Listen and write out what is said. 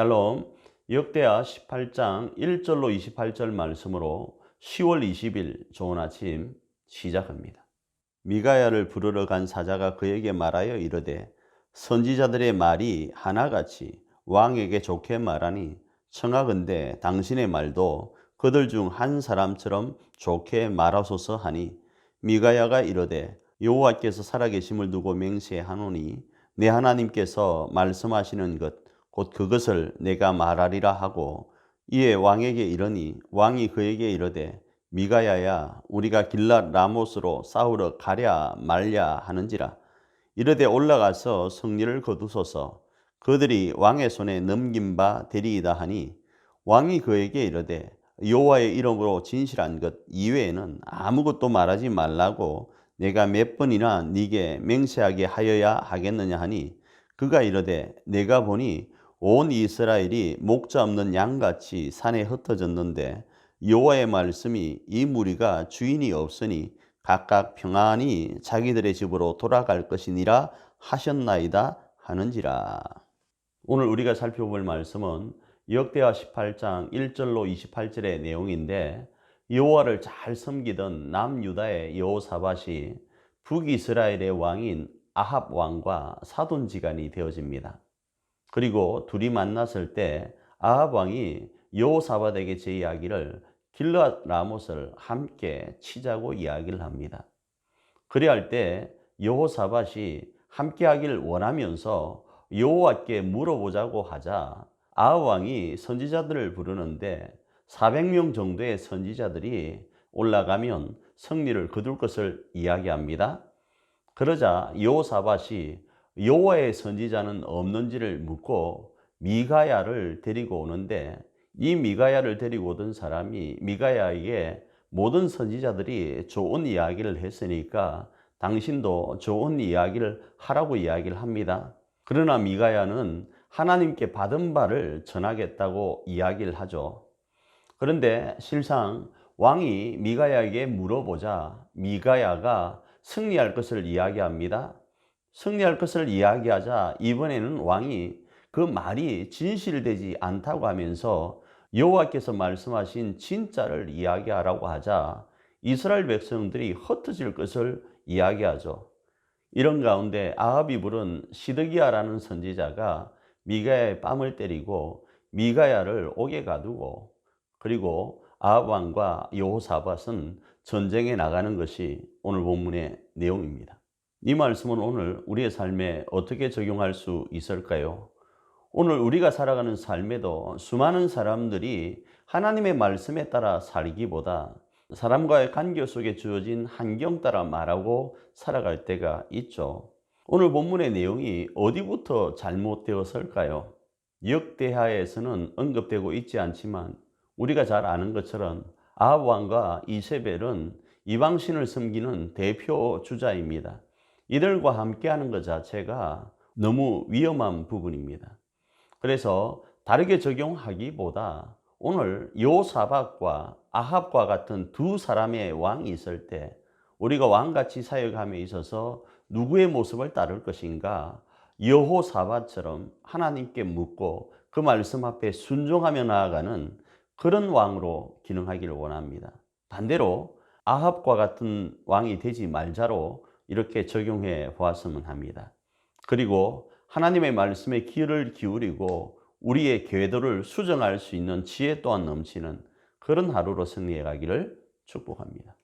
샬롬 역대하 18장 1절로 28절 말씀으로 10월 20일 좋은 아침 시작합니다. 미가야를 부르러 간 사자가 그에게 말하여 이르되 선지자들의 말이 하나같이 왕에게 좋게 말하니 청하건대 당신의 말도 그들 중 한 사람처럼 좋게 말하소서 하니 미가야가 이르되 여호와께서 살아계심을 두고 맹세하노니 내 하나님께서 말씀하시는 것 곧 그것을 내가 말하리라 하고 이에 왕에게 이르니 왕이 그에게 이르되 미가야야 우리가 길랏 라못으로 싸우러 가랴 말랴 하는지라. 이르되 올라가서 승리를 거두소서. 그들이 왕의 손에 넘긴 바 되리이다 하니 왕이 그에게 이르되 여호와의 이름으로 진실한 것 이외에는 아무것도 말하지 말라고 내가 몇 번이나 네게 맹세하게 하여야 하겠느냐 하니 그가 이르되 내가 보니 온 이스라엘이 목자 없는 양같이 산에 흩어졌는데 여호와의 말씀이 이 무리가 주인이 없으니 각각 평안히 자기들의 집으로 돌아갈 것이니라 하셨나이다 하는지라. 오늘 우리가 살펴볼 말씀은 역대하 18장 1절로 28절의 내용인데 여호와를 잘 섬기던 남유다의 여호사밧이 북이스라엘의 왕인 아합 왕과 사돈지간이 되어집니다. 그리고 둘이 만났을 때 아합 왕이 여호사밧에게 제 이야기를 길랏 라못을 함께 치자고 이야기를 합니다. 그리할 때 여호사밧이 함께 하길 원하면서 여호와께 물어보자고 하자 아합 왕이 선지자들을 부르는데 400명 정도의 선지자들이 올라가면 승리를 거둘 것을 이야기합니다. 그러자 여호사밧이 여호와의 선지자는 없는지를 묻고 미가야를 데리고 오는데 이 미가야를 데리고 오던 사람이 미가야에게 모든 선지자들이 좋은 이야기를 했으니까 당신도 좋은 이야기를 하라고 이야기를 합니다. 그러나 미가야는 하나님께 받은 바를 전하겠다고 이야기를 하죠. 그런데 실상 왕이 미가야에게 물어보자 미가야가 승리할 것을 이야기합니다. 승리할 것을 이야기하자 이번에는 왕이 그 말이 진실되지 않다고 하면서 여호와께서 말씀하신 진짜를 이야기하라고 하자 이스라엘 백성들이 흩어질 것을 이야기하죠. 이런 가운데 아합이 부른 시드기야라는 선지자가 미가야의 뺨을 때리고 미가야를 옥에 가두고 그리고 아합 왕과 여호사밧은 전쟁에 나가는 것이 오늘 본문의 내용입니다. 이 말씀은 오늘 우리의 삶에 어떻게 적용할 수 있을까요? 오늘 우리가 살아가는 삶에도 수많은 사람들이 하나님의 말씀에 따라 살기보다 사람과의 관계 속에 주어진 환경 따라 말하고 살아갈 때가 있죠. 오늘 본문의 내용이 어디부터 잘못되었을까요? 역대하에서는 언급되고 있지 않지만 우리가 잘 아는 것처럼 아합 왕과 이세벨은 이방신을 섬기는 대표 주자입니다. 이들과 함께하는 것 자체가 너무 위험한 부분입니다. 그래서 다르게 적용하기보다 오늘 요사박과 아합과 같은 두 사람의 왕이 있을 때 우리가 왕같이 사역함에 있어서 누구의 모습을 따를 것인가 여호사밧처럼 하나님께 묻고 그 말씀 앞에 순종하며 나아가는 그런 왕으로 기능하기를 원합니다. 반대로 아합과 같은 왕이 되지 말자로 이렇게 적용해 보았으면 합니다. 그리고 하나님의 말씀에 귀를 기울이고 우리의 궤도를 수정할 수 있는 지혜 또한 넘치는 그런 하루로 승리해 가기를 축복합니다.